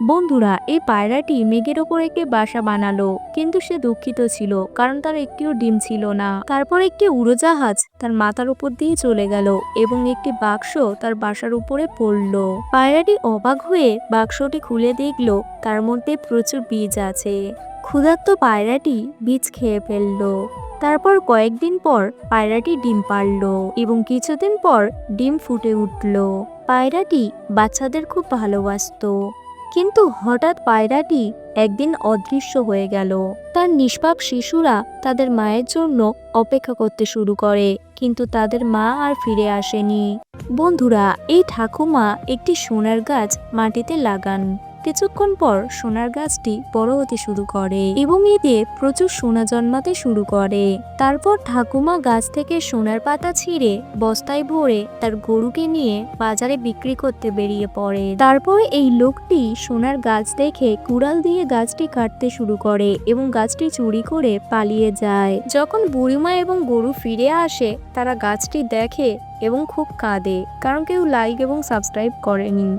বন্ধুরা এই পায়রাটি মেঘের ওপর একটি বাসা বানালো, কিন্তু সে দুঃখিত ছিল, কারণ তার একটিও ডিম ছিল না। তারপর একটি উড়োজাহাজ তার মাথার উপর দিয়ে চলে গেল এবং একটি বাক্স তার বাসার উপরে পড়ল। পায়রাটি অবাক হয়ে বাক্সটি খুলে দেখল, তার মধ্যে প্রচুর বীজ আছে। ক্ষুধার্ত পায়রাটি বীজ খেয়ে ফেলল। তারপর কয়েকদিন পর পায়রাটি ডিম পারল এবং কিছুদিন পর ডিম ফুটে উঠল। পায়রাটি বাচ্চাদের খুব ভালোবাসতো। কিন্তু হঠাৎ পায়রাটি একদিন অদৃশ্য হয়ে গেল। তার নিষ্পাপ শিশুরা তাদের মায়ের জন্য অপেক্ষা করতে শুরু করে, কিন্তু তাদের মা আর ফিরে আসেনি। বন্ধুরা, এই ঠাকুমা একটি সোনার গাছ মাটিতে লাগান। কিছুক্ষণ পর সোনার গাছটি বড় হতে শুরু করে এবং এতে প্রচুর সোনা জন্মাতে শুরু করে। তারপর ঠাকুমা গাছ থেকে সোনার পাতা ছিঁড়ে বস্তায় ভরে তার গরুকে নিয়ে বাজারে বিক্রি করতে বেরিয়ে পড়ে। তারপর এই লোকটি সোনার গাছ দেখে কুড়াল দিয়ে গাছটি কাটতে শুরু করে এবং গাছটি চুরি করে পালিয়ে যায়। যখন বুড়িমা এবং গরু ফিরে আসে, তারা গাছটি দেখে এবং খুব কাঁদে, কারণ কেউ লাইক এবং সাবস্ক্রাইব করেনি।